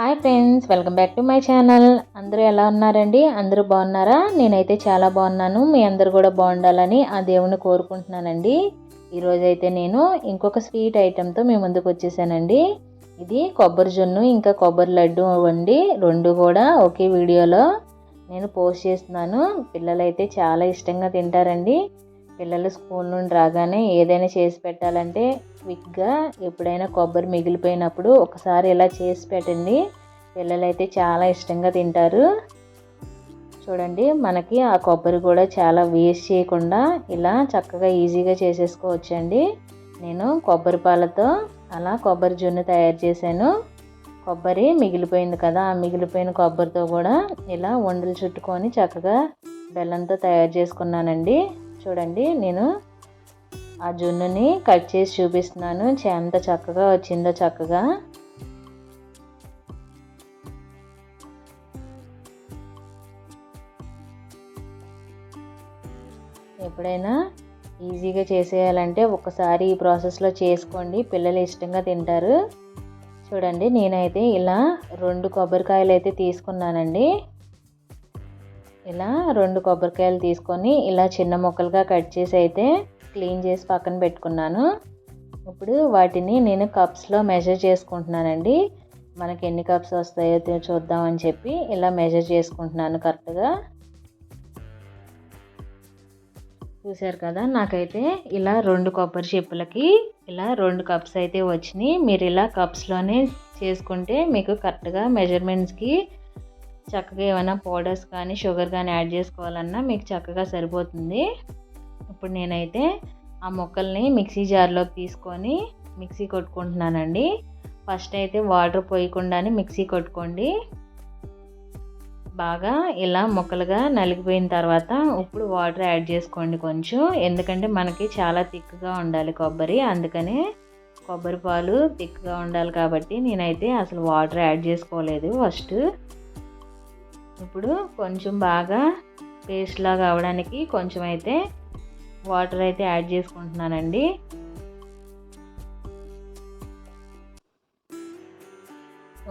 Hi friends welcome back to my channel. అందరూ ఎలా ఉన్నారండి? అందరూ బాగున్నారా? నేనైతే చాలా బాగున్నాను. మీ అందరు కూడా బాగుండాలని ఆ దేవుని కోరుకుంటున్నానండి. ఈరోజైతే నేను ఇంకొక స్వీట్ ఐటెంతో మీ ముందుకు వచ్చేసానండి. ఇది కొబ్బరి జొన్ను ఇంకా కొబ్బరి లడ్డు అండి. రెండు కూడా ఒకే వీడియోలో నేను పోస్ట్ చేస్తున్నాను. పిల్లలైతే చాలా ఇష్టంగా తింటారండి. పిల్లలు స్కూల్ నుండి రాగానే ఏదైనా చేసి పెట్టాలంటే క్విక్గా ఎప్పుడైనా కొబ్బరి మిగిలిపోయినప్పుడు ఒకసారి ఇలా చేసి పెట్టండి. పిల్లలైతే చాలా ఇష్టంగా తింటారు. చూడండి మనకి ఆ కొబ్బరి కూడా చాలా వేస్ట్ చేయకుండా ఇలా చక్కగా ఈజీగా చేసేసుకోవచ్చండి. నేను కొబ్బరి పాలతో అలా కొబ్బరి జున్ను తయారు చేశాను. కొబ్బరి మిగిలిపోయింది కదా ఆ మిగిలిపోయిన కొబ్బరితో కూడా ఇలా వండలు చుట్టుకొని చక్కగా బెల్లంతో తయారు చేసుకున్నానండి. చూడండి నేను ఆ జున్నుని కట్ చేసి చూపిస్తున్నాను. ఎంత చక్కగా వచ్చిందో చక్కగా. ఎప్పుడైనా ఈజీగా చేసేయాలంటే ఒకసారి ఈ ప్రాసెస్లో చేసుకోండి. పిల్లలు ఇష్టంగా తింటారు. చూడండి నేనైతే ఇలా రెండు కొబ్బరికాయలు అయితే తీసుకున్నానండి. ఇలా రెండు కొబ్బరికాయలు తీసుకొని ఇలా చిన్న ముక్కలుగా కట్ చేసి అయితే క్లీన్ చేసి పక్కన పెట్టుకున్నాను. ఇప్పుడు వాటిని నేను కప్స్లో మెజర్ చేసుకుంటున్నానండి. మనకి ఎన్ని కప్స్ వస్తాయో చూద్దామని చెప్పి ఇలా మెజర్ చేసుకుంటున్నాను కరెక్ట్గా చూసారు కదా నాకైతే ఇలా రెండు కొబ్బరి చెప్పులకి ఇలా రెండు కప్స్ అయితే వచ్చినాయి. మీరు ఇలా కప్స్లోనే చేసుకుంటే మీకు కరెక్ట్గా మెజర్మెంట్స్కి చక్కగా ఏమైనా పౌడర్స్ కానీ షుగర్ కానీ యాడ్ చేసుకోవాలన్నా మీకు చక్కగా సరిపోతుంది. ఇప్పుడు నేనైతే ఆ మొక్కల్ని మిక్సీ జార్లోకి తీసుకొని మిక్సీ కొట్టుకుంటున్నానండి. ఫస్ట్ అయితే వాటర్ పోయకుండానే మిక్సీ కొట్టుకోండి. బాగా ఇలా ముక్కలుగా నలిగిపోయిన తర్వాత ఇప్పుడు వాటర్ యాడ్ చేసుకోండి కొంచెం. ఎందుకంటే మనకి చాలా థిక్గా ఉండాలి కొబ్బరి. అందుకనే కొబ్బరి పాలు థిక్గా ఉండాలి కాబట్టి నేనైతే అసలు వాటర్ యాడ్ చేసుకోలేదు ఫస్ట్. ఇప్పుడు కొంచెం బాగా పేస్ట్ లాగా అవడానికి కొంచెం అయితే వాటర్ అయితే యాడ్ చేసుకుంటున్నానండి.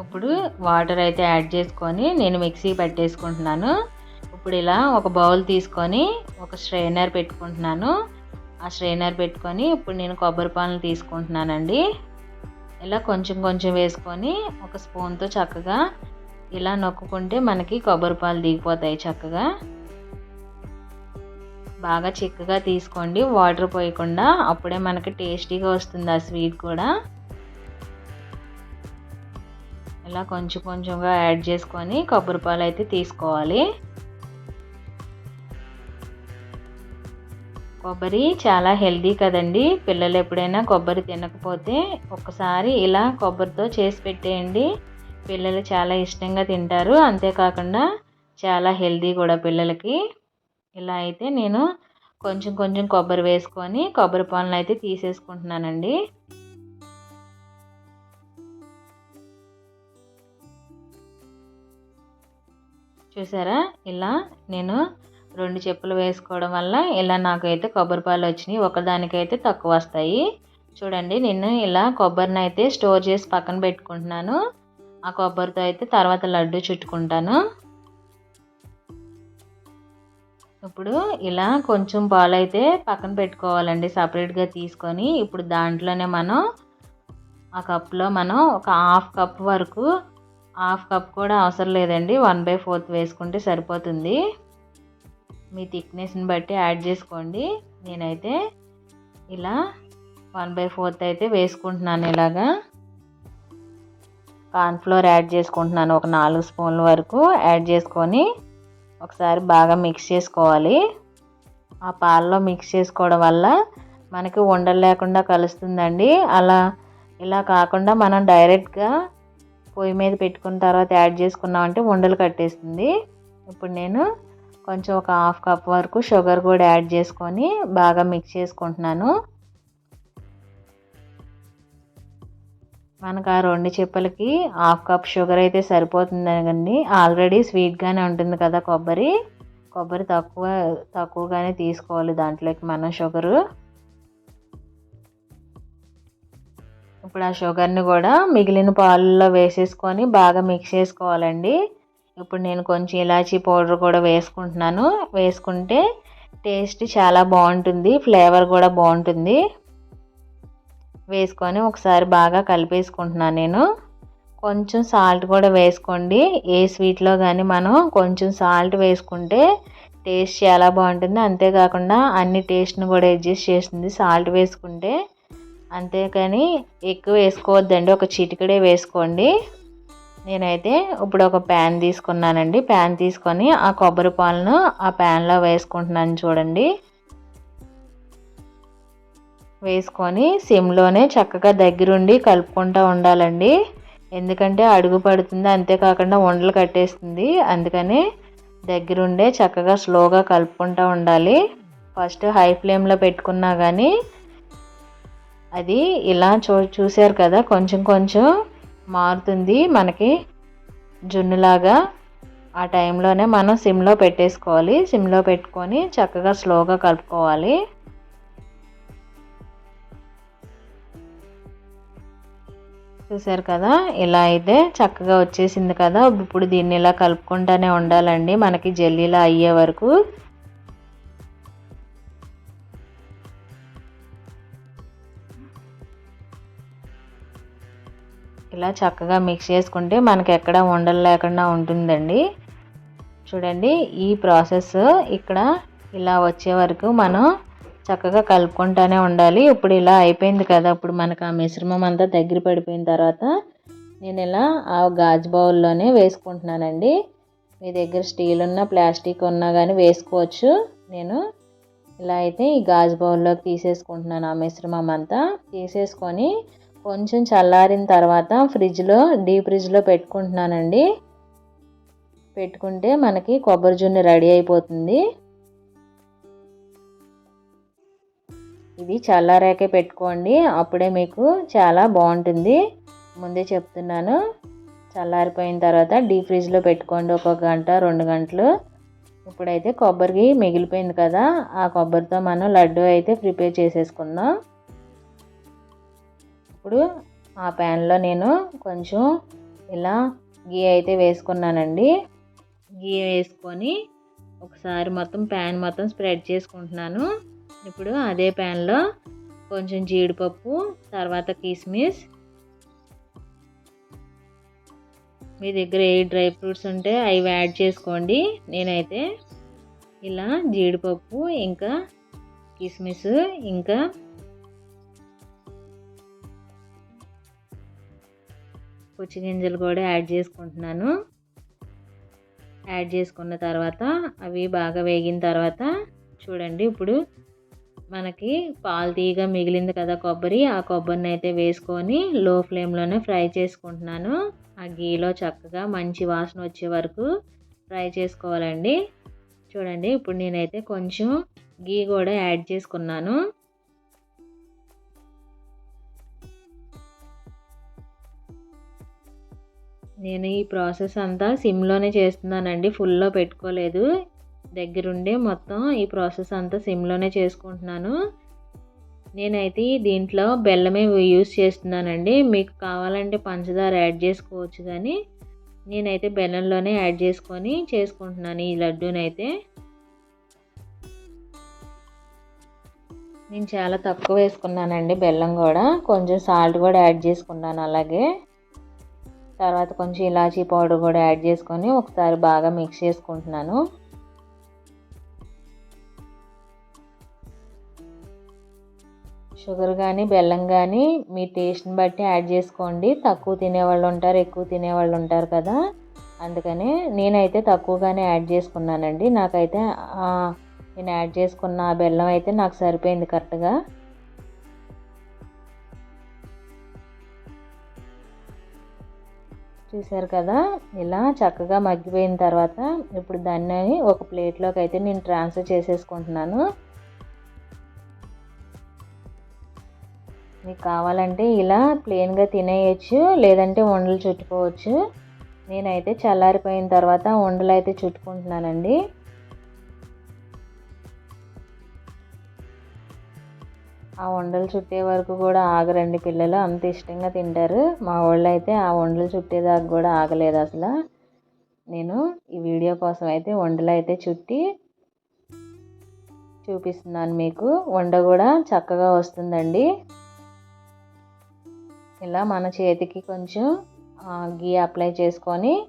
ఇప్పుడు వాటర్ అయితే యాడ్ చేసుకొని నేను మిక్సీ పెట్టేసుకుంటున్నాను. ఇప్పుడు ఇలా ఒక బౌల్ తీసుకొని ఒక స్ట్రైనర్ పెట్టుకుంటున్నాను. ఆ స్ట్రైనర్ పెట్టుకొని ఇప్పుడు నేను కొబ్బరి పాలను తీసుకుంటున్నానండి. ఇలా కొంచెం కొంచెం వేసుకొని ఒక స్పూన్తో చక్కగా ఇలా నొక్కుకుంటే మనకి కొబ్బరి పాలు దిగిపోతాయి చక్కగా. బాగా చిక్కగా తీసుకోండి. వాటర్ పోయకుండా అప్పుడే మనకి టేస్టీగా వస్తుంది ఆ స్వీట్ కూడా. ఇలా కొంచెం కొంచెంగా యాడ్ చేసుకొని కొబ్బరి పాలు అయితే తీసుకోవాలి. కొబ్బరి చాలా హెల్దీ కదండి. పిల్లలు ఎప్పుడైనా కొబ్బరి తినకపోతే ఒక్కసారి ఇలా కొబ్బరితో చేసి పెట్టేయండి. పిల్లలు చాలా ఇష్టంగా తింటారు. అంతేకాకుండా చాలా హెల్దీ కూడా పిల్లలకి. ఇలా అయితే నేను కొంచెం కొంచెం కొబ్బరి వేసుకొని కొబ్బరి పాలను అయితే తీసేసుకుంటున్నానండి. చూసారా? ఇలా నేను రెండు చెప్పులు వేసుకోవడం వల్ల ఇలా నాకైతే కొబ్బరి పాలు వచ్చినాయి. ఒకదానికైతే తక్కువ వస్తాయి. చూడండి నేను ఇలా కొబ్బరిని అయితే స్టోర్ చేసి పక్కన పెట్టుకుంటున్నాను. ఆ కొబ్బరితో అయితే తర్వాత లడ్డు చుట్టుకుంటాను. ఇప్పుడు ఇలా కొంచెం పాలు అయితే పక్కన పెట్టుకోవాలండి సపరేట్గా తీసుకొని ఇప్పుడు దాంట్లోనే మనం ఆ కప్లో మనం ఒక హాఫ్ కప్ వరకు హాఫ్ కప్ కూడా అవసరం లేదండి వన్ బై ఫోర్త్ వేసుకుంటే సరిపోతుంది. మీ థిక్నెస్ని బట్టి యాడ్ చేసుకోండి. నేనైతే ఇలా వన్ బై ఫోర్త్ అయితే వేసుకుంటున్నాను ఇలాగా. కార్న్ఫ్లోర్ యాడ్ చేసుకుంటున్నాను ఒక నాలుగు స్పూన్ల వరకు. యాడ్ చేసుకొని ఒకసారి బాగా మిక్స్ చేసుకోవాలి. ఆ పాలలో మిక్స్ చేసుకోవడం వల్ల మనకి ఉండలు లేకుండా కలుస్తుందండి. అలా ఇలా కాకుండా మనం డైరెక్ట్గా పొయ్యి మీద పెట్టుకున్న తర్వాత యాడ్ చేసుకున్నామంటే ఉండలు కట్టేస్తుంది. ఇప్పుడు నేను కొంచెం ఒక హాఫ్ కప్ వరకు షుగర్ కూడా యాడ్ చేసుకొని బాగా మిక్స్ చేసుకుంటున్నాను. మనకు ఆ రెండు చెప్పలకి హాఫ్ కప్ షుగర్ అయితే సరిపోతుందండి ఆల్రెడీ స్వీట్గానే ఉంటుంది కదా కొబ్బరి. కొబ్బరి తక్కువ తక్కువగానే తీసుకోవాలి దాంట్లోకి మనం షుగరు. ఇప్పుడు ఆ షుగర్ని కూడా మిగిలిన పాలలో వేసేసుకొని బాగా మిక్స్ చేసుకోవాలండి. ఇప్పుడు నేను కొంచెం ఇలాచీ పౌడర్ కూడా వేసుకుంటున్నాను. వేసుకుంటే టేస్ట్ చాలా బాగుంటుంది ఫ్లేవర్ కూడా బాగుంటుంది. వేసుకొని ఒకసారి బాగా కలిపేసుకుంటున్నాను నేను. కొంచెం సాల్ట్ కూడా వేసుకోండి. ఏ స్వీట్లో కానీ మనం కొంచెం సాల్ట్ వేసుకుంటే టేస్ట్ చాలా బాగుంటుంది. అంతేకాకుండా అన్ని టేస్ట్ని కూడా అడ్జస్ట్ చేస్తుంది సాల్ట్ వేసుకుంటే. అంతేకాని ఎక్కువ వేసుకోవద్దండి. ఒక చిటికడే వేసుకోండి. నేనైతే ఇప్పుడు ఒక ప్యాన్ తీసుకున్నానండి. ప్యాన్ తీసుకొని ఆ కొబ్బరి పాలను ఆ ప్యాన్లో వేసుకుంటున్నాను చూడండి. వేసుకొని సిమ్లోనే చక్కగా దగ్గరుండి కలుపుకుంటూ ఉండాలండి. ఎందుకంటే అడుగు పడుతుంది అంతేకాకుండా ఉండలు కట్టేస్తుంది. అందుకని దగ్గరుండే చక్కగా స్లోగా కలుపుకుంటూ ఉండాలి. ఫస్ట్ హై ఫ్లేమ్లో పెట్టుకున్నా కానీ అది ఇలా చూ చూసారు కదా కొంచెం కొంచెం మారుతుంది మనకి జున్నులాగా. ఆ టైంలోనే మనం సిమ్లో పెట్టేసుకోవాలి. సిమ్లో పెట్టుకొని చక్కగా స్లోగా కలుపుకోవాలి. చూసారు కదా ఇలా అయితే చక్కగా వచ్చేసింది కదా. ఇప్పుడు దీన్ని ఇలా కలుపుకుంటూనే ఉండాలండి మనకి జల్లీలా అయ్యే వరకు. ఇలా చక్కగా మిక్స్ చేసుకుంటే మనకి ఎక్కడ ఉండలు లేకుండా ఉంటుందండి. చూడండి ఈ ప్రాసెస్ ఇక్కడ ఇలా వచ్చే వరకు మనం చక్కగా కలుపుకుంటూనే ఉండాలి. ఇప్పుడు ఇలా అయిపోయింది కదా ఇప్పుడు మనకు ఆ మిశ్రమం అంతా దగ్గర పడిపోయిన తర్వాత నేను ఇలా ఆ గాజు బౌల్లోనే వేసుకుంటున్నానండి. మీ దగ్గర స్టీల్ ఉన్న ప్లాస్టిక్ ఉన్నా కానీ వేసుకోవచ్చు. నేను ఇలా అయితే ఈ గాజు బౌల్లోకి తీసేసుకుంటున్నాను ఆ మిశ్రమం అంతా. తీసేసుకొని కొంచెం చల్లారిన తర్వాత ఫ్రిడ్జ్లో డీప్ ఫ్రిడ్జ్లో పెట్టుకుంటున్నానండి. పెట్టుకుంటే మనకి కొబ్బరి జున్ను రెడీ అయిపోతుంది. ఇది చల్లారాకే పెట్టుకోండి. అప్పుడే మీకు చాలా బాగుంటుంది. ముందే చెప్తున్నాను. చల్లారిపోయిన తర్వాత డీప్ ఫ్రిడ్జ్లో పెట్టుకోండి. ఒక గంట రెండు గంటలు. ఇప్పుడైతే కొబ్బరికి మిగిలిపోయింది కదా ఆ కొబ్బరితో మనం లడ్డు అయితే ప్రిపేర్ చేసేసుకుందాం. ఇప్పుడు ఆ ప్యాన్లో నేను కొంచెం ఇలా గీ అయితే వేసుకున్నానండి. గీ వేసుకొని ఒకసారి మొత్తం ప్యాన్ మొత్తం స్ప్రెడ్ చేసుకుంటున్నాను. ఇప్పుడు అదే ప్యాన్లో కొంచెం జీడిపప్పు తర్వాత కిస్మిస్. మీ దగ్గర ఏ డ్రై ఫ్రూట్స్ ఉంటే అవి యాడ్ చేసుకోండి. నేనైతే ఇలా జీడిపప్పు ఇంకా కిస్మిస్ ఇంకా పుచ్చి గింజలు కూడా యాడ్ చేసుకుంటున్నాను. యాడ్ చేసుకున్న తర్వాత అవి బాగా వేగిన తర్వాత చూడండి ఇప్పుడు మనకి పాలు తీగ మిగిలింది కదా కొబ్బరి ఆ కొబ్బరిని అయితే వేసుకొని లో ఫ్లేమ్లోనే ఫ్రై చేసుకుంటున్నాను. ఆ గీలో చక్కగా మంచి వాసన వచ్చే వరకు ఫ్రై చేసుకోవాలండి. చూడండి ఇప్పుడు నేనైతే కొంచెం గీ కూడా యాడ్ చేసుకున్నాను. నేను ఈ ప్రాసెస్ అంతా సిమ్లోనే చేస్తున్నానండి ఫుల్లో పెట్టుకోలేదు. దగ్గరుండే మొత్తం ఈ ప్రాసెస్ అంతా సిమ్లోనే చేసుకుంటున్నాను. నేనైతే దీంట్లో బెల్లమే యూస్ చేస్తున్నానండి. మీకు కావాలంటే పంచదార యాడ్ చేసుకోవచ్చు కానీ నేనైతే బెల్లంలోనే యాడ్ చేసుకొని చేసుకుంటున్నాను ఈ లడ్డూనైతే. నేను చాలా తక్కువ వేసుకున్నానండి బెల్లం కూడా. కొంచెం సాల్ట్ కూడా యాడ్ చేసుకున్నాను అలాగే. తర్వాత కొంచెం ఇలాచీ పౌడర్ కూడా యాడ్ చేసుకొని ఒకసారి బాగా మిక్స్ చేసుకుంటున్నాను. షుగర్ కానీ బెల్లం కానీ మీ టేస్ట్ని బట్టి యాడ్ చేసుకోండి. తక్కువ తినేవాళ్ళు ఉంటారు ఎక్కువ తినేవాళ్ళు ఉంటారు కదా. అందుకని నేనైతే తక్కువగానే యాడ్ చేసుకున్నానండి. నాకైతే నేను యాడ్ చేసుకున్న బెల్లం అయితే నాకు సరిపోయింది కరెక్ట్గా. చూసారు కదా ఇలా చక్కగా మగ్గిపోయిన తర్వాత ఇప్పుడు దాన్ని ఒక ప్లేట్లోకి అయితే నేను ట్రాన్స్ఫర్ చేసేసుకుంటున్నాను. మీకు కావాలంటే ఇలా ప్లెయిన్గా తినేయచ్చు లేదంటే ఉండలు చుట్టుకోవచ్చు. నేనైతే చల్లారిపోయిన తర్వాత ఉండలు అయితే చుట్టుకుంటున్నానండి. ఆ వండలు చుట్టే వరకు కూడా ఆగరండి పిల్లలు అంత ఇష్టంగా తింటారు. మా వాళ్ళు అయితే ఆ వండలు చుట్టేదాకా కూడా ఆగలేదు అసలు. నేను ఈ వీడియో కోసం అయితే వండలు అయితే చుట్టి చూపిస్తున్నాను మీకు. వండ కూడా చక్కగా వస్తుందండి. ఇలా మన చేతికి కొంచెం గీ అప్లై చేసుకొని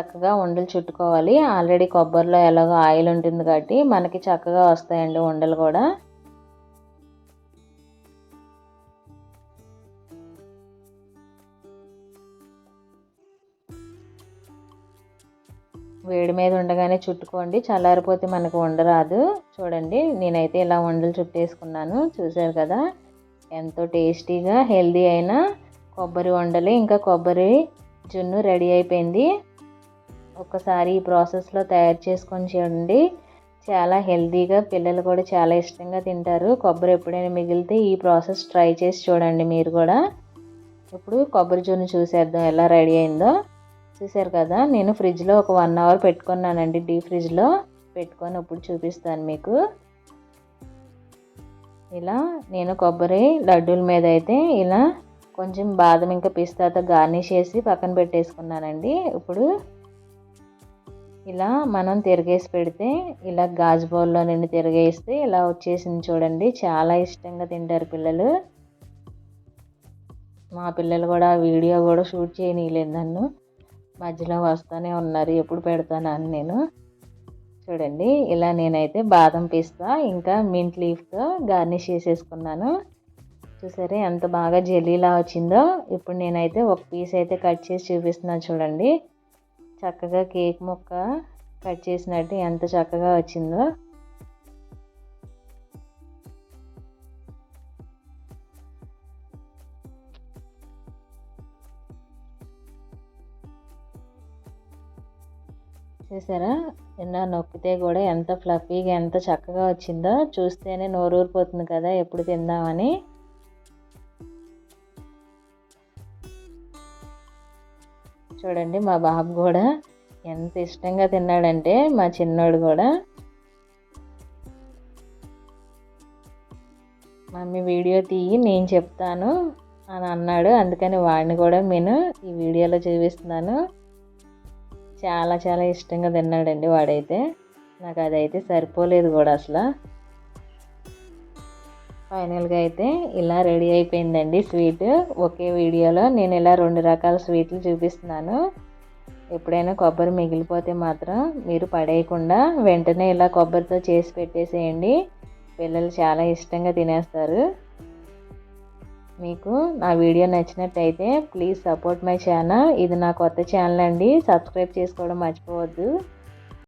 చక్కగా ఉండలు చుట్టుకోవాలి. ఆల్రెడీ కొబ్బరిలో ఎలాగో ఆయిల్ ఉంటుంది కాబట్టి మనకి చక్కగా వస్తాయండి ఉండలు కూడా. వేడి మీద ఉండగానే చుట్టుకోండి. చల్లారిపోతే మనకు ఉండరాదు చూడండి నేనైతే ఇలా ఉండలు చుట్టేసుకున్నాను. చూసారు కదా? ఎంతో టేస్టీగా హెల్దీ అయినా కొబ్బరి వండలు ఇంకా కొబ్బరి జున్ను రెడీ అయిపోయింది. ఒకసారి ఈ ప్రాసెస్లో తయారు చేసుకొని చూడండి. చాలా హెల్తీగా పిల్లలు కూడా చాలా ఇష్టంగా తింటారు. కొబ్బరి ఎప్పుడైనా మిగిలితే ఈ ప్రాసెస్ ట్రై చేసి చూడండి మీరు కూడా. ఇప్పుడు కొబ్బరి జున్ను చూసేద్దాం ఎలా రెడీ అయిందో. చూసారు కదా నేను ఫ్రిడ్జ్లో ఒక వన్ అవర్ పెట్టుకున్నానండి డీప్ ఫ్రిడ్జ్లో. పెట్టుకొని ఇప్పుడు చూపిస్తాను మీకు. ఇలా నేను కొబ్బరి లడ్డూల మీద అయితే ఇలా కొంచెం బాదం ఇంకా పిస్తాతో గార్నిష్ చేసి పక్కన పెట్టేసుకున్నానండి. ఇప్పుడు ఇలా మనం తిరిగేసి పెడితే ఇలా గాజు బౌల్లో నుండి తిరిగేస్తే ఇలా వచ్చేసింది చూడండి. చాలా ఇష్టంగా తింటారు పిల్లలు. మా పిల్లలు కూడా వీడియో కూడా షూట్ చేయనీయలేదు నన్ను. మధ్యలో వస్తూనే ఉన్నారు ఎప్పుడు పెడతాను అని నేను. చూడండి ఇలా నేనైతే బాదం పిస్తా ఇంకా మింట్ లీఫ్తో గార్నిష్ చేసేసుకున్నాను. చూసారే ఎంత బాగా జెల్లీలా వచ్చిందో. ఇప్పుడు నేనైతే ఒక పీస్ అయితే కట్ చేసి చూపిస్తున్నాను చూడండి. చక్కగా కేక్ ముక్క కట్ చేసినట్టు ఎంత చక్కగా వచ్చిందో. చూసారా నిన్న నొక్కితే కూడా ఎంత ఫ్లఫీగా ఎంత చక్కగా వచ్చిందో. చూస్తేనే నోరూరిపోతుంది కదా ఎప్పుడు తిందామని. చూడండి మా బాబు కూడా ఎంత ఇష్టంగా తిన్నాడంటే మా చిన్నోడు కూడా. మమ్మీ వీడియో తీయి నేను చెప్తాను అని అన్నాడు. అందుకని వాడిని కూడా నేను ఈ వీడియోలో చూపిస్తున్నాను. చాలా చాలా ఇష్టంగా తిన్నాడండి వాడైతే. నాకు అదైతే సరిపోలేదు కూడా అసలు. ఫైనల్గా అయితే ఇలా రెడీ అయిపోయిందండి స్వీట్. ఒకే వీడియోలో నేను ఇలా రెండు రకాల స్వీట్లు చూపిస్తున్నాను. ఎప్పుడైనా కొబ్బరి మిగిలిపోతే మాత్రం మీరు పడేయకుండా వెంటనే ఇలా కొబ్బరితో చేసి పెట్టేసేయండి. పిల్లలు చాలా ఇష్టంగా తినేస్తారు. మీకు నా వీడియో నచ్చినట్టయితే ప్లీజ్ సపోర్ట్ మై ఛానల్. ఇది నా కొత్త ఛానల్ అండి. సబ్స్క్రైబ్ చేసుకోవడం మర్చిపోవద్దు.